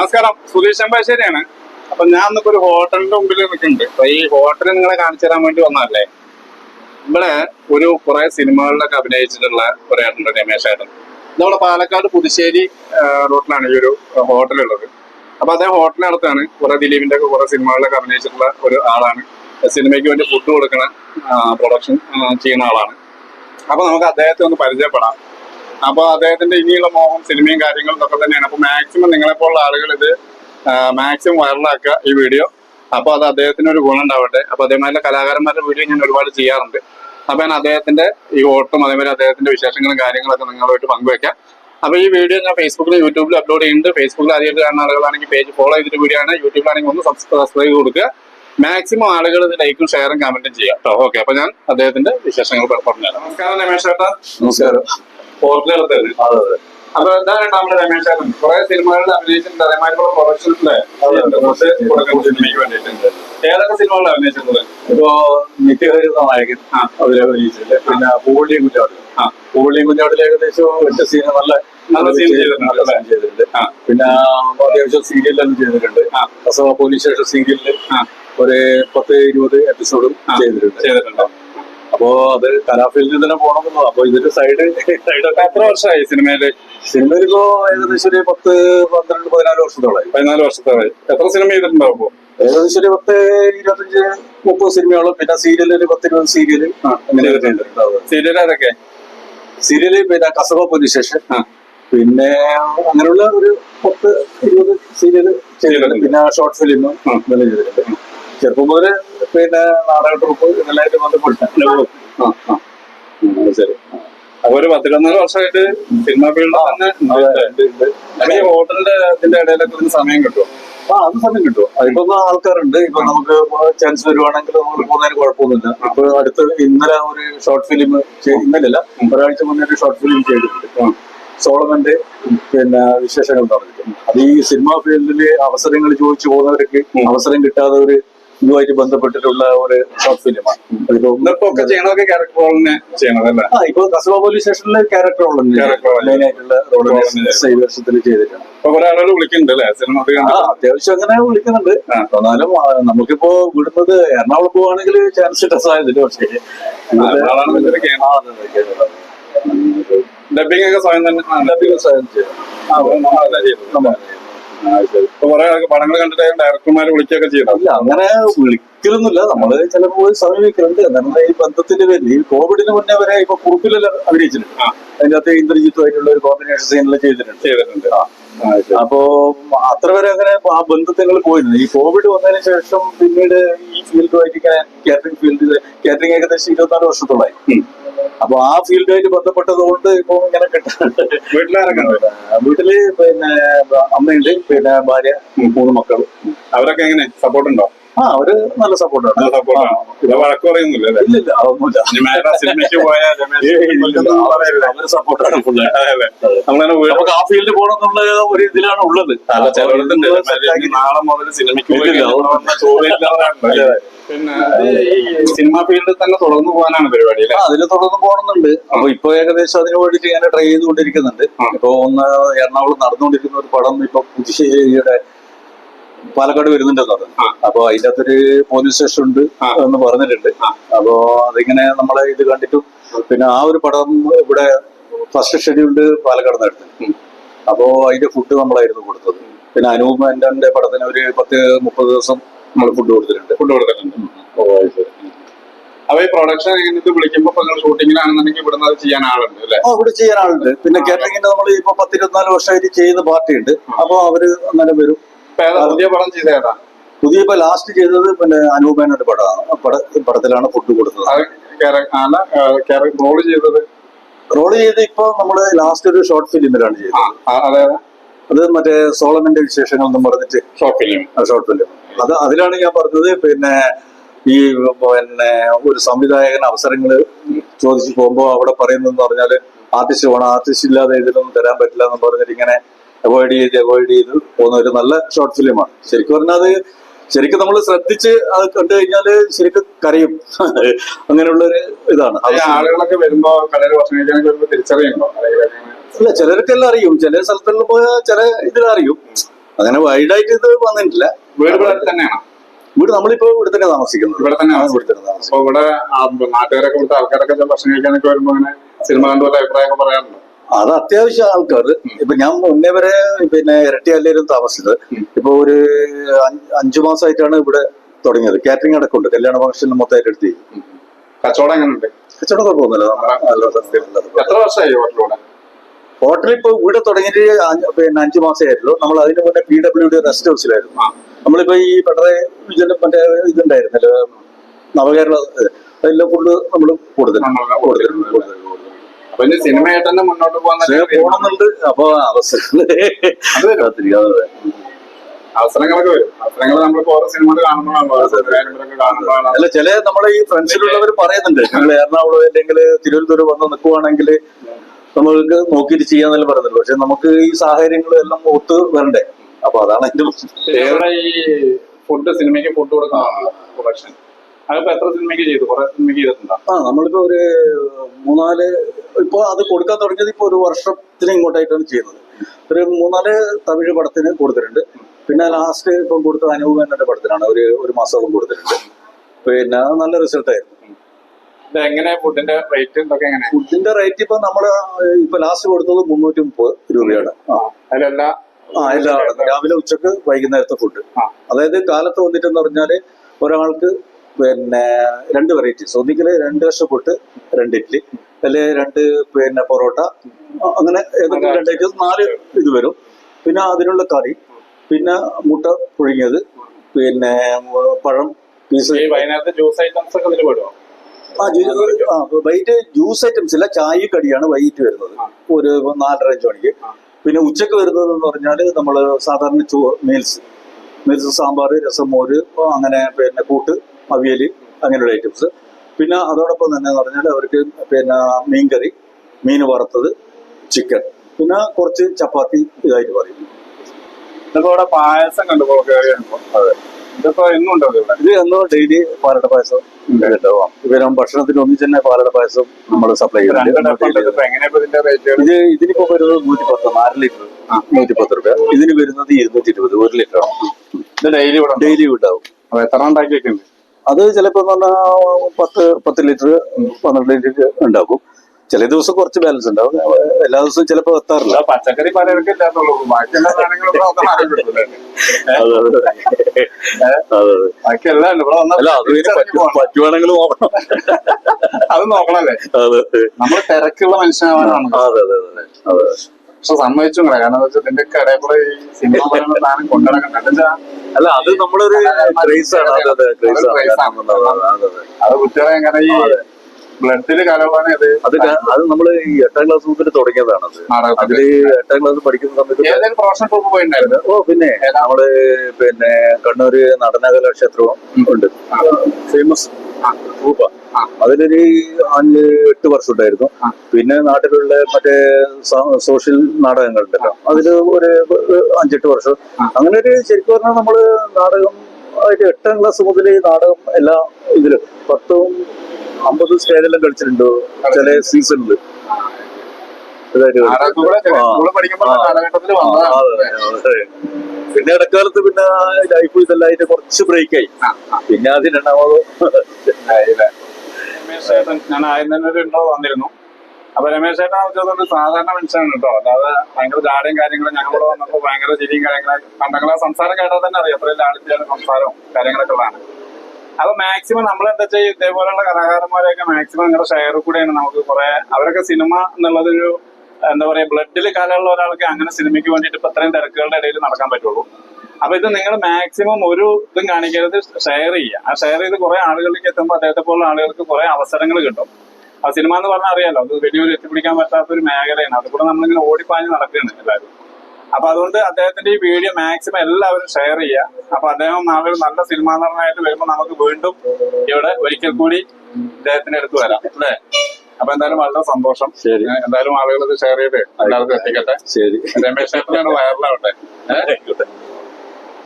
നമസ്കാരം. സുധീഷ് അമ്പാശ്ശേരിയാണ് അപ്പൊ ഞാൻ ഇന്നിപ്പോ ഒരു ഹോട്ടലിന്റെ മുമ്പിൽ നിൽക്കുന്നുണ്ട് അപ്പൊ ഈ ഹോട്ടൽ നിങ്ങളെ കാണിച്ചു തരാൻ വേണ്ടി വന്നതല്ലേ? ഇവിടെ ഒരു കുറെ സിനിമകളിലൊക്കെ അഭിനയിച്ചിട്ടുള്ള ഒരു ഏട്ടനുണ്ട് രമേശ് ഏട്ടൻ. നമ്മുടെ പാലക്കാട് പുതുശ്ശേരി റോട്ടിലാണ് ഈ ഒരു ഹോട്ടൽ ഉള്ളത് അപ്പൊ അതേ ഹോട്ടലിനടുത്താണ് നടത്താണ് കുറെ ദിലീപിന്റെ ഒക്കെ കുറെ സിനിമകളിലൊക്കെ അഭിനയിച്ചിട്ടുള്ള ഒരു ആളാണ്. സിനിമയ്ക്ക് വേണ്ടി ഫുഡ് കൊടുക്കണ പ്രൊഡക്ഷൻ ചെയ്യുന്ന ആളാണ്. അപ്പൊ നമുക്ക് അദ്ദേഹത്തെ ഒന്ന് പരിചയപ്പെടാം. അപ്പൊ അദ്ദേഹത്തിന്റെ ഇനിയുള്ള മോഹം സിനിമയും കാര്യങ്ങളും ഒക്കെ തന്നെയാണ്. അപ്പൊ മാക്സിമം നിങ്ങളെപ്പോലുള്ള ആളുകൾ ഇത് മാക്സിമം വൈറലാക്കുക ഈ വീഡിയോ അപ്പൊ അത് അദ്ദേഹത്തിന് ഒരു ഗുണം ഉണ്ടാവട്ടെ. അപ്പൊ അതേമാതിരി കലാകാരന്മാരുടെ വീഡിയോ ഞാൻ ഒരുപാട് ചെയ്യാറുണ്ട്. അപ്പൊ ഞാൻ അദ്ദേഹത്തിന്റെ ഈ ഓട്ടം അതേമാതിരി അദ്ദേഹത്തിന്റെ വിശേഷങ്ങളും കാര്യങ്ങളൊക്കെ നിങ്ങളുമായിട്ട് പങ്കുവെക്കാം അപ്പൊ ഈ വീഡിയോ ഞാൻ ഫേസ്ബുക്കിലും യൂട്യൂബിലും അപ്ലോഡ് ചെയ്യുന്നുണ്ട്. ഫേസ്ബുക്കിൽ ആദ്യമായിട്ട് കാണുന്ന ആളുകളാണെങ്കിൽ പേജ് ഫോളോ ചെയ്തിട്ട് വീഡിയോ ആണ്. യൂട്യൂബിലാണെങ്കിൽ ഒന്ന് സബ്സ്ക്രൈബ് കൊടുക്കുക. മാക്സിമം ആളുകൾ ഇത് ലൈക്കും ഷെയറും കമന്റും ചെയ്യാം കേട്ടോ ഓക്കെ അപ്പൊ ഞാൻ അദ്ദേഹത്തിന്റെ വിശേഷങ്ങൾ പറഞ്ഞു പറഞ്ഞുതരാം. നമസ്കാരം രമേശ് ചേട്ടാ. നമസ്കാരം. ഹോട്ടലുകളെ അപ്പൊ എന്താണ് നമ്മുടെ രമേശ് ചേട്ടൻ കുറെ സിനിമകളിൽ അഭിനയിച്ചിട്ടുണ്ട്. അതേമാതിരി പ്രൊഡക്ഷനിലെ വേണ്ടിയിട്ടുണ്ട്. ഏതൊക്കെ സിനിമകളിൽ അഭിനയിച്ചിട്ടുള്ളത്? ഇപ്പോ നിത്യഹരിത നായകൻ അവരെ അഭിനയിച്ചിട്ടുണ്ട്. പിന്നെ പൂവള്ളി കുഞ്ഞാട്. ആ. പൂവള്ളി കുഞ്ഞാടിൽ ഏകദേശം വെച്ച സീൻ നല്ല നല്ല സീൻ ചെയ്തിട്ടുണ്ട്. പിന്നെ അത്യാവശ്യം സീരിയലെല്ലാം ചെയ്തിട്ടുണ്ട്. അസമ പോലീസ് സ്റ്റേഷൻ സീരിയലിൽ ഒരു പത്ത് ഇരുപത് എപ്പിസോഡും ചെയ്തിട്ടുണ്ട്. ചെയ്തിട്ടുണ്ട്. അപ്പോ അത് കലാഫീൽഡിൽ തന്നെ പോകണമെന്നോ അപ്പൊ ഇതിന്റെ സൈഡ് സൈഡൊക്കെ എത്ര വർഷമായി സിനിമയിൽ? സിനിമയിൽ ഇപ്പോ ഏകദേശം ഒരു പത്ത് പന്ത്രണ്ട് പതിനാല് വർഷത്തോളായി. പതിനാല് വർഷത്തായി എത്ര സിനിമ ചെയ്തിട്ടുണ്ടാവും അപ്പോ ഏകദേശം ഒരു പത്ത് ഇരുപത്തഞ്ച് മുപ്പത് സിനിമകളും. പിന്നെ സീരിയൽ ഒരു പത്ത് ഇരുപത് ചെയ്തിട്ടുണ്ട് സീരിയൽ ഏതൊക്കെ സീരിയൽ പിന്നെ കസബ പോലീസ് സ്റ്റേഷൻ പിന്നെ അങ്ങനെയുള്ള ഒരു പത്ത് ഇരുപത് സീരിയൽ ചെയ്തിട്ടുണ്ട്. പിന്നെ ഷോർട്ട് ഫിലിം. ചെയ്തിട്ടുണ്ട്. ചെറുപ്പം മുതൽ പിന്നെ നാടക ട്രൂപ്പ് ഇതെല്ലാമായിട്ട് ബന്ധപ്പെട്ട്. ശരി. അപ്പൊ ഒരു പത്തിരുപത്തിനാല് വർഷമായിട്ട് സിനിമ ഫീൽഡ് തന്നെ ഹോട്ടലിന്റെ ഇതിന്റെ ഇടയിലൊക്കെ ഒരു സമയം കിട്ടും ആ അത് സമയം കിട്ടും അതിപ്പോ ആൾക്കാരുണ്ട്. ഇപ്പൊ നമുക്ക് ചാൻസ് വരുവാണെങ്കിൽ നമ്മൾ പോകുന്നതിന് കുഴപ്പമൊന്നുമില്ല. അപ്പൊ അടുത്ത് ഇന്നലെ ഒരു ഷോർട്ട് ഫിലിം ഇന്നലെ അല്ല ഒരാഴ്ച മുന്നേ ഒരു ഷോർട്ട് ഫിലിം ചെയ്തിട്ടുണ്ട്. സോളമന്റെ പിന്നെ വിശേഷങ്ങൾ പറഞ്ഞിട്ടുണ്ട്. അത് ഈ സിനിമാ ഫീൽഡിൽ അവസരങ്ങൾ ചോദിച്ചു പോകുന്നവർക്ക് അവസരം കിട്ടാതെ ഒരു ഇതുമായിട്ട് ബന്ധപ്പെട്ടിട്ടുള്ള ഒരു ഷോർട്ട് ഫിലിമാണ് ആ ഇപ്പൊ കസബ പോലീസ് സ്റ്റേഷനിലെ ക്യാരക്ടർ റോൾ മെയിൻ ആയിട്ടുള്ള ഈ വർഷത്തിൽ ചെയ്തിട്ടുണ്ട്. അത്യാവശ്യം അങ്ങനെ വിളിക്കുന്നുണ്ട്. എന്നാലും നമുക്കിപ്പോ വിടുന്നത് എറണാകുളം പോവാണെങ്കിൽ ചാൻസ് കിട്ടാൻ സാധ്യതയില്ല പക്ഷേ. ഡബിങ് ഒക്കെ സ്വയം തന്നെ ഡബിങ് സ്വയം ചെയ്തു. കുറെ പടങ്ങൾ കണ്ടിട്ട് ഡയറക്ടർമാരെ വിളിക്കുകയൊക്കെ ചെയ്യണം. അങ്ങനെ വിളിക്കലൊന്നുമില്ല. നമ്മൾ ചിലപ്പോൾ പോയി സമീപിക്കുന്നുണ്ട് എന്നാലും ഈ ബന്ധത്തിന്റെ പേരിൽ ഈ കോവിഡിന് മുന്നേ വരെ ഇപ്പൊ കുറുപ്പിലെല്ലാം അഭിനയിച്ചിട്ടുണ്ട്. അതിന്റെ അകത്ത് ഇന്ദ്രജിത്തുമായിട്ടുള്ള ഒരു കോമ്പിനേഷൻ സീനിൽ ചെയ്തിട്ടുണ്ട്. ചെയ്തിട്ടുണ്ട്. അപ്പോ അത്ര വരെ അങ്ങനെ ആ ബന്ധത്തിൽ പോയിരുന്നു ഈ കോവിഡ് വന്നതിന് ശേഷം പിന്നീട് ഈ ഫീൽഡുമായിട്ട് ഇങ്ങനെ കാറ്ററിംഗ് ഫീൽഡ് കാറ്ററിംഗ് ഏകദേശം ഇരുപത്തിനാല് വർഷത്തോളായി. അപ്പൊ ആ ഫീൽഡുമായിട്ട് ബന്ധപ്പെട്ടത് കൊണ്ട് ഇപ്പൊ ഇങ്ങനെ വീട്ടിൽ പിന്നെ അമ്മയുണ്ട് പിന്നെ ഭാര്യ മൂന്ന് മക്കൾ അവരൊക്കെ എങ്ങനെ? സപ്പോർട്ട് ഉണ്ടോ? ആ അവർ നല്ല സപ്പോർട്ടാണ്. നല്ല സപ്പോർട്ടാണ്. ഇത് വഴക്ക് പറയുന്നില്ല അല്ലേ? ഇല്ലില്ല അതൊന്നുമില്ല. ഇനി മേലെ സിനിമയ്ക്ക് പോയ രമേശ് ഏയ് പറയരുത്. അവർ സപ്പോർട്ടാണ് ഫുള്ള്. അതെ, അതെ. നമ്മളിങ്ങനെ വീട് നമുക്ക് ആ ഫീൽഡിൽ പോകണമെന്നുള്ള ഒരു ഇതിലാണ് ഉള്ളത്. അല്ല, നാളെ മുതൽ സിനിമയ്ക്ക് പോയി ഇല്ലില്ല, കഴിഞ്ഞാൽ പിന്നെ ഈ സിനിമ ഫീൽഡിൽ തന്നെ തുടർന്നു പോകാനാണ് പരിപാടി അല്ലേ? ആ, തുടർന്ന് പോകണമെന്നുണ്ട് അപ്പൊ ഇപ്പൊ ഏകദേശം അതിന് വേണ്ടിയിട്ട് ഞാൻ ട്രൈ ചെയ്തുകൊണ്ടിരിക്കുന്നുണ്ട്. ആ. ഇപ്പൊ ഒന്ന് എറണാകുളം നടന്നുകൊണ്ടിരിക്കുന്ന ഒരു പടം ഇപ്പൊ പുതുശ്ശേരിയുടെ പാലക്കാട് വരുന്നുണ്ടെന്ന് പറഞ്ഞു. അപ്പൊ അതിന്റെ അകത്തൊരു പോലീസ് സ്റ്റേഷൻ ഉണ്ട് എന്ന് പറഞ്ഞിട്ടുണ്ട്. അപ്പോ അതിങ്ങനെ നമ്മളെ ഇത് കണ്ടിട്ടും പിന്നെ ആ ഒരു പടം ഇവിടെ ഫസ്റ്റ് ഷെഡ്യൂൾഡ് പാലക്കാട് നടത്തി. അപ്പോ അതിന്റെ ഫുഡ് നമ്മളായിരുന്നു കൊടുത്തത്. പിന്നെ അനൂപ് എന്റെ പടത്തിന് ഒരു പത്ത് മുപ്പത് ദിവസം നമ്മൾ ഫുഡ് കൊടുത്തിട്ടുണ്ട്. ഫുഡ് കൊടുത്തിട്ടുണ്ട്. ഓ ശരി. അപ്പൊ ഈ പ്രൊഡക്ഷൻ ഇങ്ങനത്തെ വിളിക്കുമ്പോ നിങ്ങൾ ഷൂട്ടിങ്ങിനാണെന്നുണ്ടെങ്കിൽ ഇവിടെ നിന്ന് ചെയ്യാൻ ആളുണ്ട് അല്ലേ? ഇവിടെ ചെയ്യാൻ ആളുണ്ട്. പിന്നെ കാറ്ററിംഗിന്റെ നമ്മൾ ഇപ്പൊ പത്തിരുപത്തിനാല് വർഷമായിട്ട് ചെയ്യുന്ന പാർട്ടി ഉണ്ട് അപ്പൊ അവർ അന്നേരം വരും. പുതിയ പടം ചെയ്ത ഏതാ? പുതിയ ഇപ്പൊ ലാസ്റ്റ് ചെയ്തത് പിന്നെ അനൂപനായിട്ട് പടമാണ്. പട പടത്തിലാണ് ഫുഡ് കൊടുത്തത്. റോൾ ചെയ്തത്? റോൾ ചെയ്ത് ഇപ്പൊ നമ്മൾ ലാസ്റ്റ് ഒരു ഷോർട്ട് ഫിലിമിലാണ് ചെയ്തത്. അതെ അത്. മറ്റേ സോളമന്റെ വിശേഷങ്ങൾ എന്നും പറഞ്ഞിട്ട് ഷോർട്ട് ഫിലിം ഷോർട്ട് ഫിലിം അത് അതിലാണ് ഞാൻ പറഞ്ഞത്. പിന്നെ ഈ പിന്നെ ഒരു സംവിധായകൻ അവസരങ്ങൾ ചോദിച്ചു പോകുമ്പോൾ അവിടെ പറയുന്നതെന്ന് പറഞ്ഞാൽ ആർട്ടിസ്റ്റ് വേണം ആർട്ടിസ്റ്റ് ഇല്ലാതെ ഇതിലൊന്നും തരാൻ പറ്റില്ല എന്ന് പറഞ്ഞിട്ട് ഇങ്ങനെ അവോയ്ഡ് ചെയ്ത് അവോയ്ഡ് ചെയ്ത് പോകുന്ന ഒരു നല്ല ഷോർട്ട് ഫിലിമാണ് ശരിക്കും പറഞ്ഞാൽ അത് ശരിക്കും നമ്മൾ ശ്രദ്ധിച്ച് അത് കണ്ടു കഴിഞ്ഞാൽ ശരിക്കും കരയും. അങ്ങനെയുള്ള ഒരു ഇതാണ് ആളുകളൊക്കെ വരുമ്പോ തിരിച്ചറിയുണ്ടോ അല്ല ചിലർക്കെല്ലാം അറിയും. ചില സ്ഥലത്തുള്ള പോയാൽ ചില ഇതിലറിയും അങ്ങനെ വൈഡായിട്ട് ഇത് വന്നിട്ടില്ല. വീട് തന്നെയാണ്? വീട് നമ്മളിപ്പോ ഇവിടെ തന്നെ താമസിക്കുന്നത്. ഇവിടെ തന്നെ ഇവിടെ നാട്ടുകാരൊക്കെ ഇവിടുത്തെ ആൾക്കാരൊക്കെ ഭക്ഷണം കഴിക്കാനൊക്കെ വരുമ്പോ അങ്ങനെ സിനിമ കണ്ടുപോലെ അഭിപ്രായം അഭിപ്രായമൊക്കെ പറയാറുണ്ട്? അത് അത്യാവശ്യം ആൾക്കാർ. ഇപ്പൊ ഞാൻ മുന്നേ വരെ പിന്നെ ഇരട്ടിയല്ലായിരുന്നു താമസിച്ചത്. ഇപ്പൊ ഒരു അഞ്ച് മാസമായിട്ടാണ് ഇവിടെ തുടങ്ങിയത്. കാറ്ററിംഗ് അടക്കമുണ്ട് കല്യാണ ഫംഗ്ഷനിൽ മൊത്തമായിട്ട് എടുത്ത്. കച്ചവടം എങ്ങനെയുണ്ട് കച്ചവടം കുഴപ്പമൊന്നുമില്ല. എത്ര വർഷമായി ഹോട്ടലോടെ ഹോട്ടൽ ഇപ്പൊ ഇവിടെ തുടങ്ങിയിട്ട് പിന്നെ അഞ്ചു മാസമേ ആയിട്ടുള്ളൂ. നമ്മൾ അതിന് മുന്നേ പി ഡബ്ല്യു ഡി റെസ്റ്റ് ഹൗസിലായിരുന്നു നമ്മളിപ്പോ ഈ പിണറായി വിജയൻ മറ്റേ ഇതുണ്ടായിരുന്നല്ലോ നവകേരള. അതെല്ലാം ഫുള്ള് നമ്മൾ കൂടുതൽ കൊടുത്തിട്ടുണ്ട്. കൊടുത്തിട്ടുണ്ട്. അപ്പൊ ഇനി സിനിമയായിട്ട് തന്നെ മുന്നോട്ട് പോകുന്നുണ്ട് അപ്പൊ അവസരങ്ങളൊക്കെ വരും. അവസരങ്ങൾ നമ്മൾ ഓരോ സിനിമകൾ കാണുമ്പോഴാണ് അല്ല ചില നമ്മളെ ഈ ഫ്രണ്ട്സിലുള്ളവർ പറയുന്നുണ്ട്. ഞങ്ങൾ എറണാകുളം അല്ലെങ്കിൽ തിരുവനന്തപുരം വന്ന് നിൽക്കുവാണെങ്കിൽ നമ്മൾക്ക് നോക്കിയിട്ട് ചെയ്യാന്നെല്ലാം പറയുന്നുണ്ട് പക്ഷെ നമുക്ക് ഈ സാഹചര്യങ്ങളെല്ലാം എല്ലാം ഒത്ത് വരണ്ടേ? അപ്പൊ അതാണ് എന്റെ ഈ ഫുഡ് സിനിമയ്ക്ക് ഫുഡ് കൊടുക്കാൻ പ്രൊഡക്ഷൻ അതിപ്പോ എത്ര സിനിമയ്ക്ക് ചെയ്തു? കുറെ സിനിമയ്ക്ക് ചെയ്തിട്ടുണ്ടോ? ആ നമ്മളിപ്പോ ഒരു മൂന്നാൽ ഇപ്പൊ അത് കൊടുക്കാൻ തുടങ്ങിയത് ഇപ്പൊ ഒരു വർഷത്തിന് ഇങ്ങോട്ടായിട്ടാണ് ചെയ്യുന്നത്. ഒരു മൂന്നാൽ തമിഴ് പടത്തിന് കൊടുത്തിട്ടുണ്ട്. പിന്നെ ലാസ്റ്റ് ഇപ്പം കൊടുത്ത അനുഭവം മേനോന്റെ പടത്തിനാണ്. ഒരു ഒരു മാസം കൊടുത്തിട്ടുണ്ട്. പിന്നെ നല്ല റിസൾട്ട് ആയിരുന്നു ഇത് എങ്ങനെ ഫുഡിന്റെ റേറ്റ് എന്തൊക്കെ എങ്ങനെ? ഫുഡിന്റെ റേറ്റ് ഇപ്പൊ നമ്മൾ ഇപ്പൊ ലാസ്റ്റ് കൊടുത്തത് മുന്നൂറ്റി മുപ്പത് രൂപയാണ് അതിലെല്ലാ ആ എല്ലാ രാവിലെ ഉച്ചയ്ക്ക് വൈകുന്നേരത്തെ ഫുഡ്. അതായത് കാലത്ത് വന്നിട്ടെന്ന് പറഞ്ഞാൽ ഒരാൾക്ക് പിന്നെ രണ്ട് വെറൈറ്റീസ് ഒന്നിക്കൽ രണ്ട് കഷ്ണം പൊട്ട് രണ്ട് ഇഡ്ഡലി അല്ലെ രണ്ട് പിന്നെ പൊറോട്ട. അങ്ങനെ ഏതൊക്കെ രണ്ട് ഐറ്റം നാല് ഇത് വരും. പിന്നെ അതിനുള്ള കറി. പിന്നെ മുട്ട പുഴുങ്ങിയത്. പിന്നെ പഴം പീസ്. വൈകുന്നേരത്തെ ജ്യൂസ് ഐറ്റംസ് ഒക്കെ ഇതിൽ പെടുമോ ആ ജ്യൂസ് ആ വൈകിട്ട് ജ്യൂസ് ഐറ്റംസ് ഇല്ല. ചായ കടിയാണ് വൈകിട്ട് വരുന്നത്. ഒരു നാലര അഞ്ച് മണിക്ക്. പിന്നെ ഉച്ചയ്ക്ക് വരുന്നത് എന്ന് പറഞ്ഞാൽ നമ്മൾ സാധാരണ ചോ മീൽസ് മീൽസ് സാമ്പാർ രസം മോര് അങ്ങനെ പിന്നെ കൂട്ട്. അവിയൽ അങ്ങനെയുള്ള ഐറ്റംസ് പിന്നെ അതോടൊപ്പം തന്നെ എന്ന് പറഞ്ഞാൽ അവർക്ക് പിന്നെ മീൻകറി മീൻ വറുത്തത് ചിക്കൻ പിന്നെ കുറച്ച് ചപ്പാത്തി ഇതായിട്ട് പറയും. ഇതിപ്പോ ഇവിടെ പായസം കണ്ടു അതെ. ഇതിപ്പോ ഇവിടെ? ഇത് എന്നോ ഡെയിലി പാലട പായസം ഉണ്ടാവാം ഇവരും ഭക്ഷണത്തിന് ഒന്നിച്ച് തന്നെ പാലട പായസം നമ്മൾ സപ്ലൈ. ചെയ്യുന്നുണ്ട്. ഇത് ഇതിനിപ്പോ വരുന്നത് നൂറ്റി പത്ത് നാല് ലിറ്റർ. നൂറ്റി പത്ത് രൂപ ഇതിന് വരുന്നത് ഇരുന്നൂറ്റി ഇരുപത് ഒരു ലിറ്റർ ഇത് ഡെയിലി ഡെയിലി ഉണ്ടാവും. എത്ര ഉണ്ടാക്കി വെക്കുന്നുണ്ട് അത് ചിലപ്പോൾ എന്ന് പറഞ്ഞാൽ പത്ത് പത്ത് ലിറ്റർ പന്ത്രണ്ട് ലിറ്റർ ഉണ്ടാക്കും. ചില ദിവസം കുറച്ച് ബാലൻസ് ഉണ്ടാവും. എല്ലാ ദിവസവും ചിലപ്പോൾ എത്താറില്ല. പച്ചക്കറി പലർക്കും? അതെ, പറ്റുവാണെങ്കിൽ നോക്കണം. നോക്കണല്ലേ? നമ്മൾ തിരക്കുള്ള അതെ അതെ. അതെ. പക്ഷെ സമ്മതിച്ചു കൂടെ. കാരണം വെച്ചാൽ ഇതിന്റെ ഇടയിൽ കൂടെ ഈ സിനിമ പറയുന്ന സാധനം കൊണ്ടുനടക്കണ്ട. അല്ല അത് നമ്മളൊരു ക്രേസ് ആണ്. അതെ അതെ ക്രേസ് ആണ്. അതെ, അതെ, അതെ. അത്. കുട്ടികളെ എങ്ങനെ ഈ ബ്ലഡിൽ കലവാണ് അത് അത് നമ്മൾ ഈ എട്ടാം ക്ലാസ് മുതൽ തുടങ്ങിയതാണ് അത്. അതിൽ എട്ടാം ക്ലാസ് പഠിക്കുന്ന സമയത്ത് ഏതെങ്കിലും പ്രൊഫഷണൽ ട്രിപ്പ് പോയിട്ടുണ്ടായിരുന്നു ഓ പിന്നെ നമ്മൾ പിന്നെ കണ്ണൂര് നടനകല ക്ഷേത്രവും ഉണ്ട്. Famous group. അതിലൊരു അഞ്ച് എട്ട് വർഷം ഉണ്ടായിരുന്നു. പിന്നെ നാട്ടിലുള്ള മറ്റേ സോഷ്യൽ നാടകങ്ങളുണ്ടല്ലോ. അതിൽ ഒരു അഞ്ചെട്ട് വർഷം. അങ്ങനെ ഒരു ശരിക്കും പറഞ്ഞാൽ നമ്മൾ നാടകം അതിന്റെ എട്ടാം ക്ലാസ് മുതൽ നാടകം എല്ലാ ഇതിലും പത്തും അമ്പത് സ്റ്റേജെല്ലാം കളിച്ചിട്ടുണ്ട്? ചില സീസണിൽ പിന്നെ ഇടക്കാലത്ത് പിന്നെ ലൈഫ് ഇതെല്ലാം അതിന്റെ കുറച്ച് ബ്രേക്ക് ആയി. ആ, ആ. പിന്നെ അത് രണ്ടാമത് ഞാൻ ആദ്യം തന്നെ ഒരു ഇൻട്രോ വന്നിരുന്നു അപ്പൊ രമേശ് ചേട്ടൻ വെച്ചത് സാധാരണ മനുഷ്യനാണ് കേട്ടോ. അല്ലാതെ ഭയങ്കര ജാടയും കാര്യങ്ങളും ഞങ്ങളോട് വന്നപ്പോ ഭയങ്കര ചിരിയും കാര്യങ്ങളും പണ്ടങ്ങളെ സംസാരം കേട്ടാൽ തന്നെ അറിയാം. അത്രയും ലാളിത്യാണ് സംസാരവും കാര്യങ്ങളൊക്കെ ഉള്ളതാണ്. അപ്പൊ മാക്സിമം നമ്മൾ എന്താ വെച്ചാൽ ഇതേപോലെയുള്ള കലാകാരന്മാരെയൊക്കെ മാക്സിമം നിങ്ങളുടെ ഷെയർ കൂടെയാണ് നമുക്ക് കുറെ അവരൊക്കെ സിനിമ എന്നുള്ളതൊരു എന്താ പറയാ ബ്ലഡിൽ കലയുള്ള ഒരാൾക്ക് അങ്ങനെ സിനിമയ്ക്ക് വേണ്ടിയിട്ട് ഇപ്പൊ ഇത്രയും തിരക്കുകളുടെ ഇടയിൽ നടക്കാൻ പറ്റുള്ളൂ. അപ്പൊ ഇത് നിങ്ങൾ മാക്സിമം ഒരു ഇതും കാണിക്കരുത് ഷെയർ ചെയ്യുക. ആ ഷെയർ ചെയ്ത് കുറെ ആളുകളിലേക്ക് എത്തുമ്പോൾ അദ്ദേഹത്തെ പോലുള്ള ആളുകൾക്ക് കുറെ അവസരങ്ങൾ കിട്ടും. ആ സിനിമ എന്ന് പറഞ്ഞാൽ അറിയാലോ അത് വലിയൊരു എത്തിപ്പിടിക്കാൻ പറ്റാത്ത ഒരു മേഖലയാണ് അതുകൂടെ നമ്മളിങ്ങനെ ഓടിപ്പാഞ്ഞ് നടക്കുകയാണ് എല്ലാവരും. അപ്പൊ അതുകൊണ്ട് അദ്ദേഹത്തിന്റെ ഈ വീഡിയോ മാക്സിമം എല്ലാവരും ഷെയർ ചെയ്യുക. അപ്പൊ അദ്ദേഹം നാളെ ഒരു നല്ല സിനിമാ നടനായിട്ട് വരുമ്പോൾ നമുക്ക് വീണ്ടും ഇവിടെ ഒരിക്കൽ കൂടി അദ്ദേഹത്തിന്റെ അടുത്ത് വരാം. അല്ലേ? അപ്പൊ എന്തായാലും വളരെ സന്തോഷം. ശരി. എന്തായാലും ആളുകൾ ഇത് ഷെയർ ചെയ്ത് എല്ലാവർക്കും എത്തിക്കട്ടെ. ശരി. രമേശ് ചേട്ടനാണ് വയറിലാവട്ടെ